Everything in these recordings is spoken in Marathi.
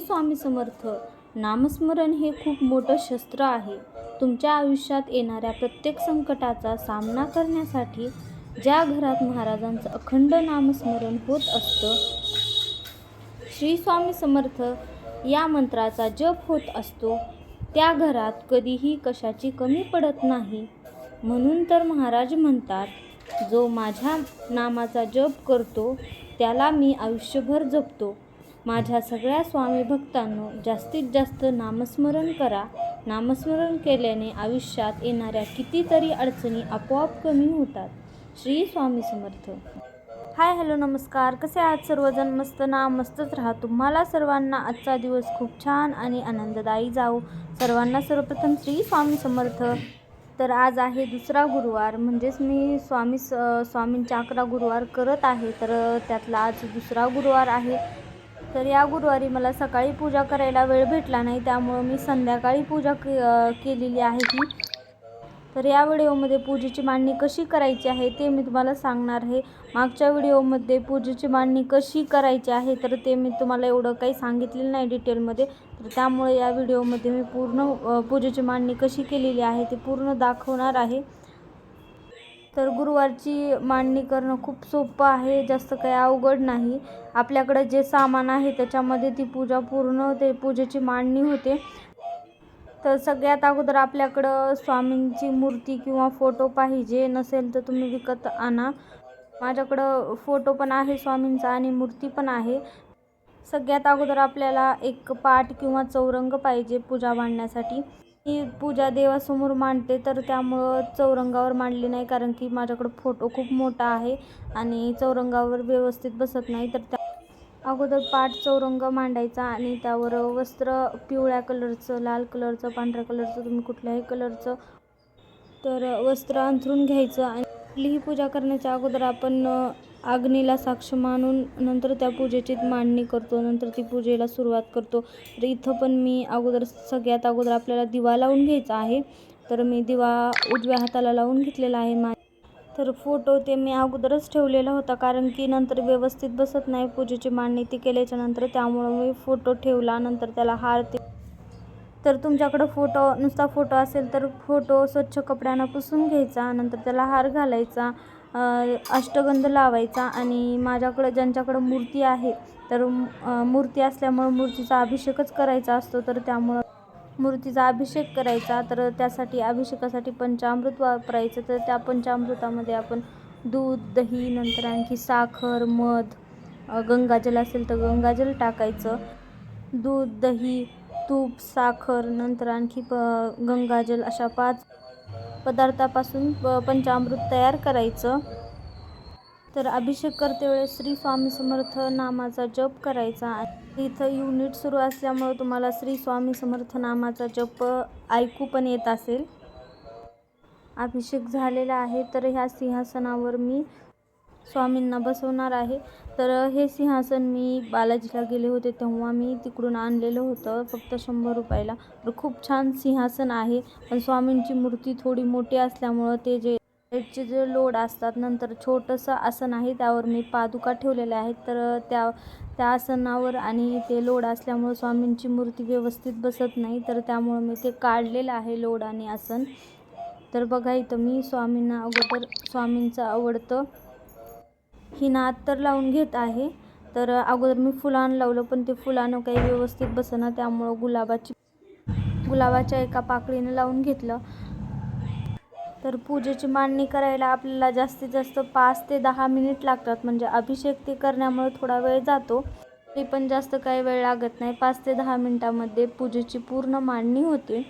स्वामी समर्थ नामस्मरण हे खूप मोठं शस्त्र आहे. तुमच्या आयुष्यात येणाऱ्या प्रत्येक संकटाचा सामना करण्यासाठी ज्या घरात महाराजांचं अखंड नामस्मरण होत असतं श्री स्वामी समर्थ या मंत्राचा जप होत असतो. त्या घरात कधीही कशाची कमी पडत नाही. म्हणून तर महाराज म्हणतात जो माझ्या नामाचा जप करतो त्याला मी आयुष्यभर जपतो. माझ्या सगळ्या स्वामी भक्तांनो जास्तीत जास्त नामस्मरण करा. नामस्मरण केल्याने आयुष्यात येणाऱ्या कितीतरी अडचणी आपोआप कमी होतात. श्री स्वामी समर्थ. हाय हॅलो नमस्कार. कसे आहात सर्वजण? मस्त ना? मस्तच राहा. तुम्हाला सर्वांना आजचा दिवस खूप छान आणि आनंददायी जाऊ सर्वांना सर्वप्रथम श्री स्वामी समर्थ. तर आज आहे दुसरा गुरुवार. म्हणजेच मी स्वामी स स्वामींच्या अकरा गुरुवार करत आहे. तर त्यातला आज दुसरा गुरुवार आहे. तर या गुरुवारी मला सकाळी पूजा करायला वेळ भेटला नाही त्यामुळं मी संध्याकाळी पूजा के केलेली आहे ती तर या व्हिडिओमध्ये पूजेची मांडणी कशी करायची आहे ते मी तुम्हाला सांगणार आहे. मागच्या व्हिडिओमध्ये पूजेची मांडणी कशी करायची आहे तर ते मी तुम्हाला एवढं काही सांगितलेलं नाही डिटेलमध्ये. तर त्यामुळे या व्हिडिओमध्ये मी पूर्ण पूजेची मांडणी कशी केलेली आहे ते पूर्ण दाखवणार आहे. तर गुरुवारची मांडणी करणं खूप सोपं आहे जास्त काही अवघड नाही. आपल्याकडं जे सामान आहे त्याच्यामध्ये ती पूजा पूर्ण ते पूजेची मांडणी होते. तर सगळ्यात अगोदर आपल्याकडं स्वामींची मूर्ती किंवा फोटो पाहिजे नसेल तर तुम्ही विकत आणा. माझ्याकडं फोटो पण आहे स्वामींचा आणि मूर्ती पण आहे. सगळ्यात अगोदर आपल्याला एक पाट किंवा चौरंग पाहिजे पूजा मांडण्यासाठी. मी पूजा देवासमोर मांडते तर त्यामुळं चौरंगावर मांडली नाही कारण की माझ्याकडं फोटो खूप मोठा आहे आणि चौरंगावर व्यवस्थित बसत नाही तर त्या अगोदर पाठ चौरंग मांडायचा आणि त्यावर वस्त्र पिवळ्या कलरचं लाल कलरचं पांढऱ्या कलरचं तुम्ही कुठल्याही कलरचं तर वस्त्र अंथरून घ्यायचं आणि कुठलीही ही पूजा करण्याच्या अगोदर आपण अग्नीला साक्ष मानून नंतर त्या पूजेची मांडणी करतो नंतर ती पूजेला सुरुवात करतो. तर इथं पण मी अगोदर सगळ्यात अगोदर आपल्याला दिवा लावून घ्यायचा आहे. तर मी दिवा उजव्या हाताला लावून घेतलेला आहे मा तर फोटो ते मी अगोदरच ठेवलेला होता कारण की नंतर व्यवस्थित बसत नाही पूजेची मांडणी ती केल्याच्यानंतर. त्यामुळं मी फोटो ठेवला नंतर त्याला हार ते तर तुमच्याकडं फोटो नुसता फोटो असेल तर फोटो स्वच्छ कपड्यानं पुसून घ्यायचा नंतर त्याला हार घालायचा. अष्टगंध लावायचा आणि माझ्याकडं ज्यांच्याकडं मूर्ती आहे तर मूर्ती असल्यामुळं मूर्तीचा अभिषेकच करायचा असतो तर त्यामुळं मूर्तीचा अभिषेक करायचा तर त्यासाठी अभिषेकासाठी पंचामृत वापरायचं तर त्या पंचामृतामध्ये आपण दूध दही नंतर आणखी साखर मध गंगाजल असेल तर गंगाजल टाकायचं. दूध दही तूप साखर नंतर आणखी प गंगाजल अशा पाच पदार्थापासून प पंचामृत तयार करायचं. तर अभिषेक करते वेळेस श्री स्वामी समर्थ नामाचा जप करायचा. इथं युनिट सुरू असल्यामुळं तुम्हाला श्री स्वामी समर्थ नामाचा जप ऐकू पण येत असेल. अभिषेक झालेला आहे तर ह्या सिंहासनावर मी स्वामींना बसवणार आहे. तर हे सिंहासन मी बालाजीला गेले होते तेव्हा मी तिकडून आणलेलं होतं फक्त शंभर रुपयाला. तर खूप छान सिंहासन आहे पण स्वामींची मूर्ती थोडी मोठी असल्यामुळं ते जे लाईटचे जे लोड असतात. नंतर छोटंसं आसन आहे त्यावर मी पादुका ठेवलेल्या आहेत. तर त्या त्या आसनावर आणि ते लोड असल्यामुळं स्वामींची मूर्ती व्यवस्थित बसत नाही. तर त्यामुळं मी ते काढलेलं आहे लोड आणि आसन. तर बघा इथं मी स्वामींना अगोदर स्वामींचं आवडतं ही नात तर लावून घेत आहे. तर अगोदर मी फुलान लावलं पण ते फुलानं काही व्यवस्थित बसेना. त्यामुळं गुलाबाची गुलाबाच्या एका पाकळीनं लावून घेतलं. तर पूजेची मांडणी करायला आपल्याला जास्तीत जास्त पाच ते दहा मिनिट लागतात. म्हणजे अभिषेक ते करण्यामुळे थोडा वेळ जातो. तरी पण जास्त काही वेळ लागत नाही. पाच ते दहा मिनटामध्ये पूजेची पूर्ण मांडणी होते.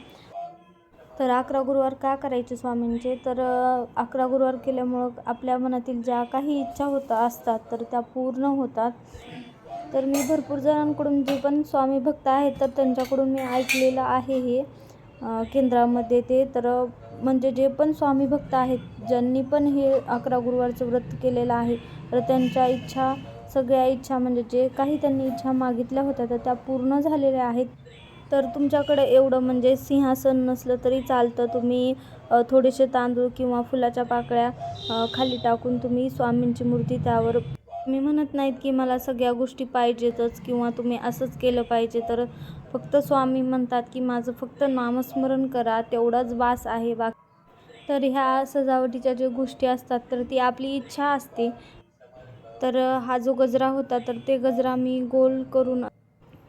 तर अकरा गुरुवार का करायचे स्वामींचे? तर अकरा गुरुवार केल्यामुळं आपल्या मनातील ज्या काही इच्छा होता असतात तर त्या पूर्ण होतात. तर मी भरपूर जणांकडून जे पण स्वामी भक्त आहेत तर त्यांच्याकडून मी ऐकलेलं आहे हे केंद्रामध्ये ते. तर म्हणजे जे पण स्वामी भक्त आहेत ज्यांनी पण हे अकरा गुरुवारचं व्रत केलेलं आहे तर त्यांच्या इच्छा सगळ्या इच्छा म्हणजे जे काही त्यांनी इच्छा मागितल्या होत्या तर त्या पूर्ण झालेल्या आहेत. तर तुमच्याकडे एवढं म्हणजे सिंहासन नसलं तरी चालतं. तुम्ही थोडेसे तांदूळ किंवा फुलाच्या पाकळ्या खाली टाकून तुम्ही स्वामींची मूर्ती त्यावर मी म्हणत नाहीत की मला सगळ्या गोष्टी पाहिजेतच किंवा तुम्ही असंच केलं पाहिजे तर फक्त स्वामी म्हणतात की माझं फक्त नामस्मरण करा तेवढाच वास आहे बा तर ह्या सजावटीच्या ज्या गोष्टी असतात तर ती आपली इच्छा असते. तर हा जो गजरा होता तर ते गजरा मी गोल करून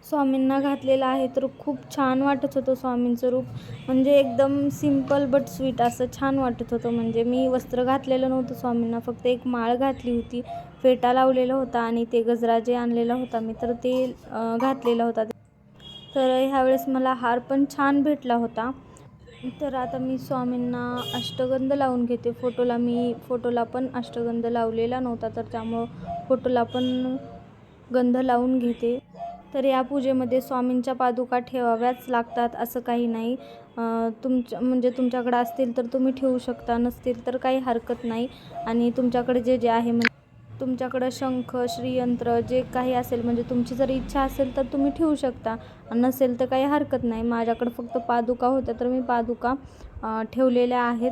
स्वामींना घातलेला आहे. तर खूप छान वाटत होतं स्वामींचं रूप. म्हणजे एकदम सिंपल बट स्वीट असं छान वाटत होतं. म्हणजे मी वस्त्र घातलेलं नव्हतं स्वामींना फक्त एक माळ घातली होती. फेटा लावलेला होता आणि ते गजरा जे आणलेला होता मी तर ते घातलेला होता. तर ह्यावेळेस मला हार पण छान भेटला होता. तर आता मी स्वामींना अष्टगंध लावून घेते. फोटोला मी फोटोला पण अष्टगंध लावलेला नव्हता तर त्यामुळं फोटोला पण गंध लावून घेते. तर या पूजेमध्ये स्वामींच्या पादुका ठेवाव्याच लागतात असं काही नाही. तुमच्या म्हणजे तुमच्याकडे असतील तर तुम्ही ठेवू शकता नसतील तर काही हरकत नाही. आणि तुमच्याकडे जे जे आहे म्हणजे तुमच्याकडं शंख श्रीयंत्र जे काही असेल म्हणजे तुमची जर इच्छा असेल तर तुम्ही ठेवू शकता. नसेल तर काही हरकत नाही. माझ्याकडं फक्त पादुका होत्या तर मी पादुका ठेवलेल्या आहेत.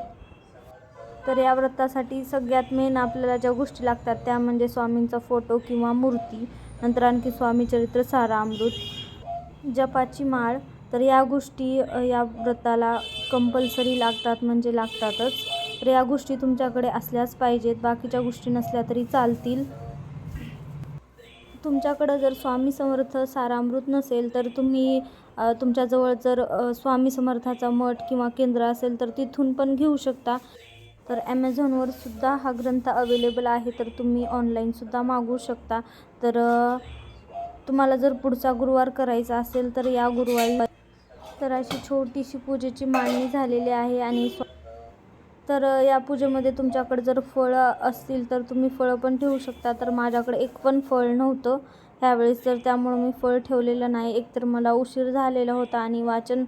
तर या व्रतासाठी सगळ्यात मेन आपल्याला ज्या गोष्टी लागतात त्या म्हणजे स्वामींचा फोटो किंवा मूर्ती नंतर आणखी स्वामी चरित्र सारामृत जपाची माळ. तर या गोष्टी या व्रताला कंपल्सरी लागतात म्हणजे लागतातच. तर या गोष्टी तुमच्याकडे असल्याच पाहिजेत. बाकीच्या गोष्टी नसल्या तरी चालतील. तुमच्याकडं जर स्वामी समर्थ सारामृत नसेल तर तुम्ही तुमच्याजवळ जर स्वामी समर्थाचा मठ किंवा केंद्र असेल तर तिथून पण घेऊ शकता. तर ॲमेझॉनवर सुद्धा हा ग्रंथ अवेलेबल आहे तर तुम्ही ऑनलाईनसुद्धा मागवू शकता. तर तुम्हाला जर पुढचा गुरुवार करायचा असेल तर या गुरुवारी तर अशी छोटीशी पूजेची मांडणी झालेली आहे आणि स्वा तर या पूजेमध्ये तुमच्याकडे जर फळं असतील तर तुम्ही फळं पण ठेवू शकता. तर माझ्याकडे एक पण फळ नव्हतं ह्यावेळेस तर त्यामुळं मी फळ ठेवलेलं नाही. एकतर मला उशीर झालेला होता आणि वाचन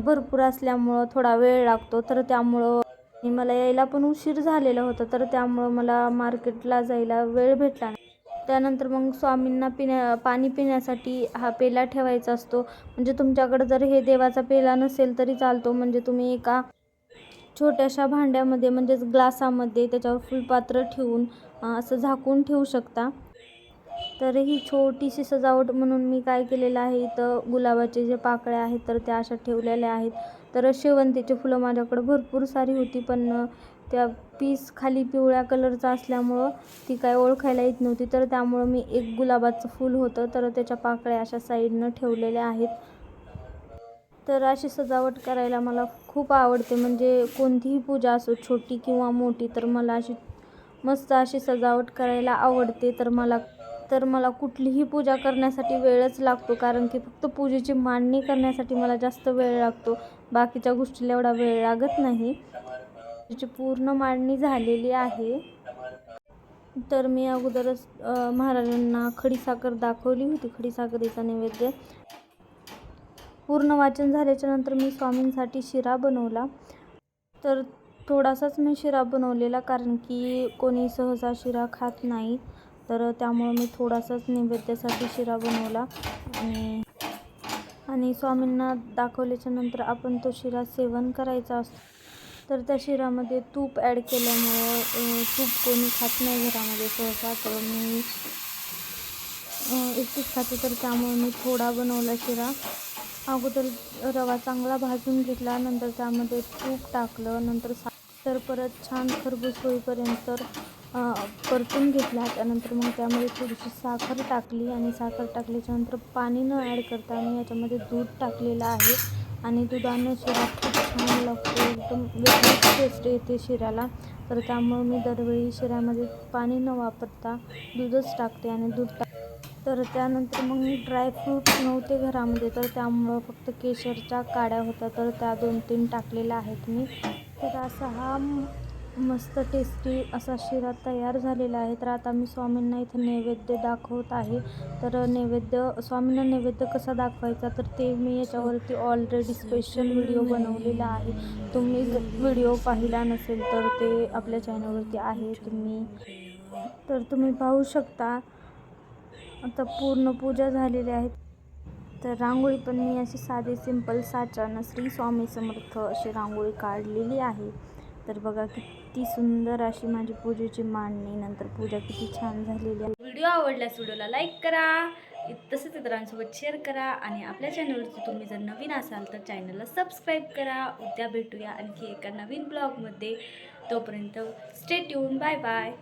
भरपूर असल्यामुळं थोडा वेळ लागतो. तर त्यामुळं मला यायला पण उशीर झालेला होता तर त्यामुळं मला मार्केटला जायला वेळ भेटला नाही. त्यानंतर मग स्वामींना पिण्या पाणी पिण्यासाठी हा पेला ठेवायचा असतो. म्हणजे तुमच्याकडं जर हे देवाचा पेला नसेल तरी चालतो. म्हणजे तुम्ही एका छोट्याशा भांड्यामध्ये म्हणजेच ग्लासामध्ये त्याच्यावर फुलपात्र ठेवून असं झाकून ठेवू शकता. तर ही छोटीशी सजावट म्हणून मी काय केलेलं आहे इथं गुलाबाचे जे पाकळ्या आहेत तर त्या अशा ठेवलेल्या आहेत. तर शेवंतीची फुलं माझ्याकडं भरपूर सारी होती पण त्या पीस खाली पिवळ्या कलरचा असल्यामुळं ती काय ओळखायला येत नव्हती. तर त्यामुळं मी एक गुलाबाचं फूल होतं तर त्याच्या पाकळ्या अशा साईडनं ठेवलेल्या आहेत. तर अशी सजावट करायला मला खूप आवडते. म्हणजे कोणतीही पूजा असो छोटी किंवा मोठी तर मला अशी मस्त अशी सजावट करायला आवडते. तर मला तर मला कुठलीही पूजा करण्यासाठी वेळच लागतो कारण की फक्त पूजेची मांडणी करण्यासाठी मला जास्त वेळ लागतो. बाकीच्या गोष्टीला एवढा वेळ लागत नाही. त्याची पूर्ण मांडणी झालेली आहे. तर मी अगोदरच महाराजांना खडीसाखर दाखवली होती. खडीसाखरेचा नैवेद्य. पूर्ण वाचन झाल्याच्यानंतर मी स्वामींसाठी शिरा बनवला. तर थोडासाच मी शिरा बनवलेला कारण की कोणी सहसा शिरा खात नाही. तर त्यामुळं मी थोडासाच नैवेद्यासाठी शिरा बनवला आणि आणि स्वामींना दाखवल्याच्या नंतर आपण तो शिरा सेवन करायचा असतो. तर त्या शिरामध्ये तूप ॲड केल्यामुळं तूप कोणी खात नाही घरामध्ये सहसा. तर मी एकटीच खाते. तर त्यामुळे मी थोडा बनवला शिरा. अगोदर रवा चांगला भाजून घेतला नंतर त्यामध्ये तूप टाकलं नंतर सा तर परत छान खरबूज होईपर्यंत परतून घेतला. त्यानंतर मग त्यामध्ये थोडीशी साखर टाकली आणि साखर टाकल्याच्यानंतर पाणी न ॲड करता मी याच्यामध्ये दूध टाकलेलं आहे. आणि दुधानं शिरा खूप छान लागतो एकदम वेगळीच टेस्ट येते शिऱ्याला. तर त्यामुळं मी दरवेळी शिऱ्यामध्ये पाणी न वापरता दूधच टाकते आणि दूध टाक तर त्यानंतर मग मी ड्रायफ्रूट नव्हते घरामध्ये तर त्यामुळं फक्त केशरच्या काड्या होत्या तर त्या दोन तीन टाकलेल्या आहेत मी. तर असा हा मस्त टेस्टी असा शिरा तयार झालेला आहे. तर आता मी स्वामींना इथं नैवेद्य दाखवत आहे. तर नैवेद्य स्वामींना नैवेद्य कसा दाखवायचा तर ते मी याच्यावरती ऑलरेडी स्पेशल व्हिडिओ बनवलेला आहे. तुम्ही व्हिडिओ पाहिला नसेल तर ते आपल्या चॅनलवरती आहे तुम्ही. तर तुम्ही पाहू शकता. आता पूर्ण पूजा झालेली आहे. तर रांगोळी पण मी अशी साधी सिंपल साच्यानं श्री स्वामी समर्थ अशी रांगोळी काढलेली आहे. तर बघा किती सुंदर अशी माझी पूजेची मांडणी. नंतर पूजा किती छान झालेली आहे. व्हिडिओ आवडल्यास व्हिडिओला लाईक करा. तसेच इतरांसोबत शेअर करा आणि आपल्या चॅनलवरती तुम्ही जर नवीन असाल तर चॅनलला सबस्क्राईब करा. उद्या भेटूया आणखी एका नवीन ब्लॉगमध्ये तोपर्यंत स्टे ट्यून बाय बाय